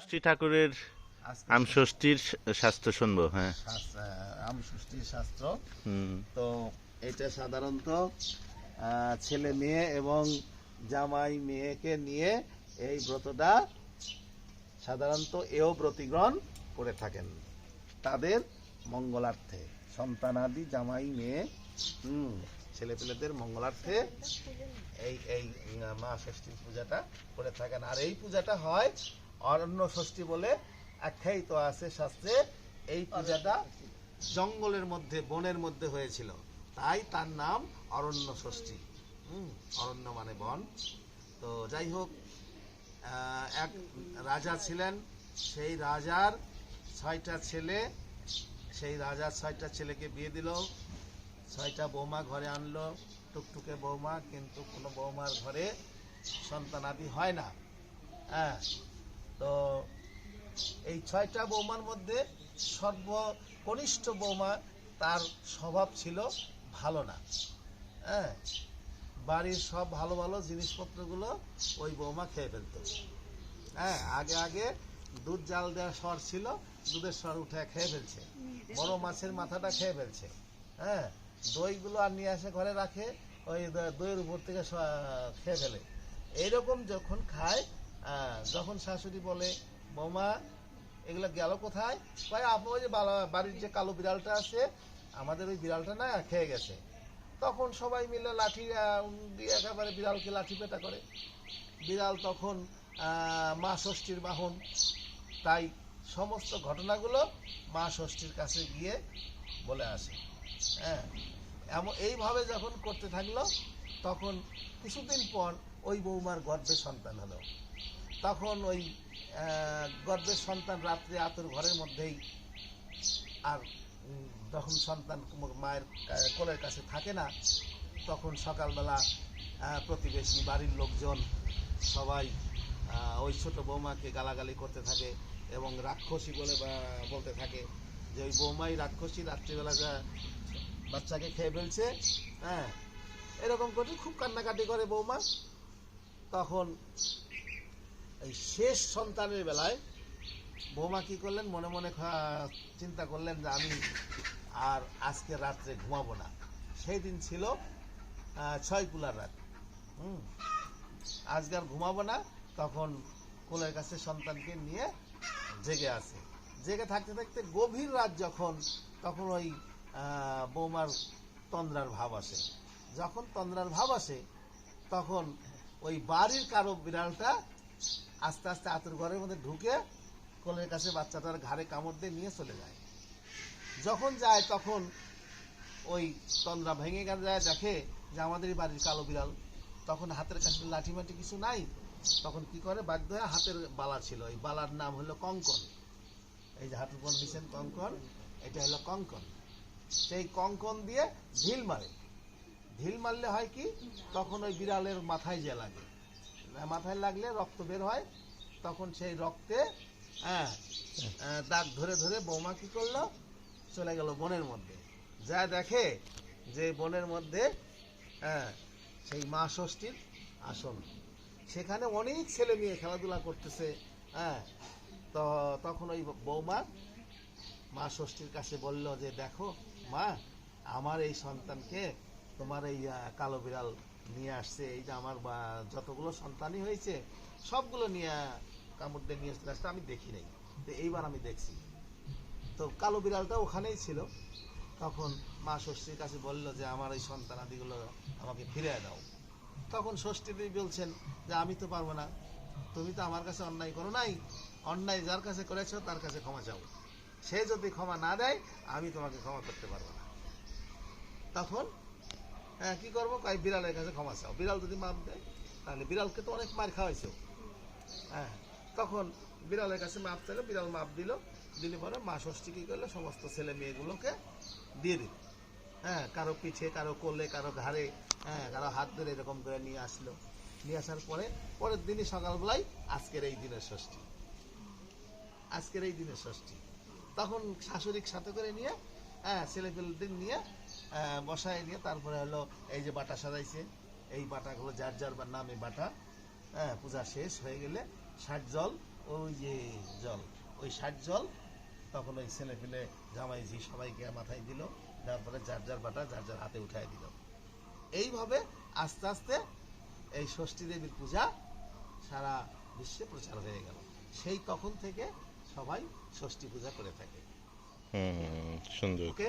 ষষ্ঠী ঠাকুরের আম ষষ্ঠীর শাস্ত্র শুনব হ্যাঁ। আম ষষ্ঠীর শাস্ত্র। তো এটা সাধারণত ছেলে মেয়ে এবং জামাই মেয়েকে নিয়ে এই ব্রতটা সাধারণত এও প্রতিগ্রহণ করে থাকেন। তাদের মঙ্গলার্থে সন্তানাদি জামাই মেয়ে হুম ছেলেপেলেদের মঙ্গলার্থে এই এই মা ষষ্ঠীর পূজাটা করে থাকেন। আর এই পূজাটা হয় অরণ্য ষষ্ঠী বলে আখ্যায়িত আছে শাস্ত্রে। এই পূজাটা জঙ্গলের মধ্যে, বনের মধ্যে হয়েছিল। তাই তার নাম অরণ্য ষষ্ঠী। অরণ্য মানে বন। তো যাই হোক এক রাজা ছিলেন। সেই রাজার ছয়টা ছেলে, সেই রাজার ছয়টা ছেলেকে বিয়ে দিল। ছয়টা বৌমা ঘরে আনলো। টুকটুকে বৌমা, কিন্তু কোনো বৌমার ঘরে সন্তানাদি হয় না। হ্যাঁ তো এই ছয়টা বৌমার মধ্যে সর্বকনিষ্ঠ বৌমা তার স্বভাব ছিল ভালো না। হ্যাঁ? বাড়ির সব ভালো ভালো জিনিসপত্রগুলো ওই বৌমা খেয়ে ফেলতো। হ্যাঁ? আগে আগে দুধ জাল দেওয়া সর ছিল, দুধের সর উঠে খেয়ে ফেলছে। বড় মাছের মাথাটা খেয়ে ফেলছে। হ্যাঁ? দইগুলো আর নিয়ে আসে ঘরে রাখে, ওই দইয়ের উপর থেকে খেয়ে ফেলে। এইরকম যখন খায় যখন শাশুড়ি বলে, বৌমা, এগুলো গেল কোথায়? ভাই আপু, ওই যে বাড়ির যে কালো বিড়ালটা আছে, আমাদের ওই বিড়ালটা না খেয়ে গেছে। তখন সবাই মিলে লাঠি দিয়ে একেবারে বিড়ালকে লাঠি পেটা করে। বিড়াল তখন মা ষষ্ঠীর বাহন। তাই সমস্ত ঘটনাগুলো মা ষষ্ঠীর কাছে গিয়ে বলে আসে। হ্যাঁ এমন, এইভাবে যখন করতে থাকল, তখন কিছুদিন পর ওই বৌমার গর্ভে সন্তান হলো। তখন ওই আহ, গর্ভের সন্তান রাত্রে আতর ঘরের মধ্যেই আর যখন সন্তান মায়ের কোলের কাছে থাকে না তখন সকালবেলা প্রতিবেশী বাড়ির লোকজন সবাই ওই ছোট বৌমাকে গালাগালি করতে থাকে এবং রাক্ষসী বলে বলতে থাকে যে ওই বৌমাই রাক্ষসী রাত্রিবেলা যা বাচ্চাকে খেয়ে ফেলছে হ্যাঁ এরকম করে খুব কান্নাকাটি করে বৌমা। তখন এই শেষ সন্তানের বেলায় বৌমা কি করলেন? মনে মনে চিন্তা করলেন যে আমি আর আজকে রাত্রে ঘুমাবো না। সেই দিন ছিল ছয় কুলার রাত। হুম। আজকে আর ঘুমাবো না, তখন কোলের কাছে সন্তানকে নিয়ে জেগে আছে। জেগে থাকতে থাকতে গভীর রাত যখন, তখন ওই বৌমার তন্দ্রার ভাব আসে। যখন তন্দ্রার ভাব আসে, তখন ওই বাড়ির কারও বিড়ালটা আস্তে আস্তে আতুর ঘরের মধ্যে ঢুকে কোলের কাছে বাচ্চাটার ঘাড়ে কামড় দিয়ে নিয়ে চলে যায়। যখন যায় তখন ওই তন্দ্রা ভেঙে গেলে, যায় দেখে যে আমাদেরই বাড়ির কালো বিড়াল। তখন হাতের কাছে লাঠি মাটি কিছু নাই। তখন কি করে? বাধ্য হয়ে হাতের বালা ছিল। এই বালার নাম হলো কঙ্কন। এই যে হাতের উপর দিচ্ছেন কঙ্কন, এটা হলো কঙ্কন। সেই কঙ্কন দিয়ে ঢিল মারে। ঢিল মারলে হয় কি? তখন ওই বিড়ালের মাথায় যে লাগে। মাথায় লাগলে রক্ত বের হয়, তখন সেই রক্তে হ্যাঁ দাগ ধরে ধরে বৌমা কি করল? চলে গেল বনের মধ্যে। যা দেখে যে বনের মধ্যে হ্যাঁ সেই মা ষষ্ঠীর আসন। সেখানে অনেক ছেলে মেয়ে খেলাধুলা করতেছে হ্যাঁ তো তখন ওই বৌমা মা ষষ্ঠীর কাছে বলল যে, দেখো, মা, আমার এই সন্তানকে তোমার এই কালো বিড়াল নিয়ে আসছে, এই যে আমার যতগুলো সন্তানই হয়েছে, সবগুলো নিয়ে কামড় নিয়ে চলে আসছে আমি দেখি নাই। তো এইবার আমি দেখছি। তো কালো বিড়ালটা ওখানেই ছিল। তখন মা ষষ্ঠীর কাছে বলল যে, আমার এই সন্তানাদিগুলো আমাকে ফিরে দাও। তখন ষষ্ঠী দেবী বলছেন যে, আমি তো পারব না। তুমি তো আমার কাছে অন্যায় করো নাই। অন্যায় যার কাছে করেছ, তার কাছে ক্ষমা চাও। সে যদি ক্ষমা না দেয়, আমি তোমাকে ক্ষমা করতে পারব না। তখন হ্যাঁ কি করব? কয়, বিড়ালের কাছে ক্ষমা চাও। বিড়াল যদি মাপ দেয়, তাহলে বিড়ালকে তো অনেক মার খাওয়াইছে। হ্যাঁ তখন বিড়ালের কাছে মাপ চাইলো, বিড়াল মাপ দিল। দিলে পরে মা ষষ্ঠী কী করল? সমস্ত ছেলে মেয়েগুলোকে দিয়ে দিল। হ্যাঁ কারও পিঠে, কারও কোলে, কারও ঘাড়ে হ্যাঁ কারও হাত ধরে এরকম করে নিয়ে আসলো। নিয়ে আসার পরে, পরের দিনই সকালবেলায় আজকের এই দিনের ষষ্ঠী। আজকের এই দিনের ষষ্ঠী। তখন শাশুড়ির সাথে করে নিয়ে হ্যাঁ ছেলেপেলেদের নিয়ে বসায় নিয়ে তারপরে হলো এই যে বাটা সাজাইছে এই বাটাগুলো যার যার বা নামে বাটা হ্যাঁ পূজা শেষ হয়ে গেলে ষাট জল ওই যে জল ওই ষাট জল তখন ওই ছেলে পেলে জামাই ঝি সবাইকে মাথায় দিল তারপরে যার যার বাটা যার যার হাতে উঠায় দিল। এইভাবে আস্তে আস্তে এই ষষ্ঠী দেবীর পূজা সারা বিশ্বে প্রচার হয়ে গেল। সেই তখন থেকে সবাই ষষ্ঠী পূজা করে থাকে। হুম সুন্দর। ওকে?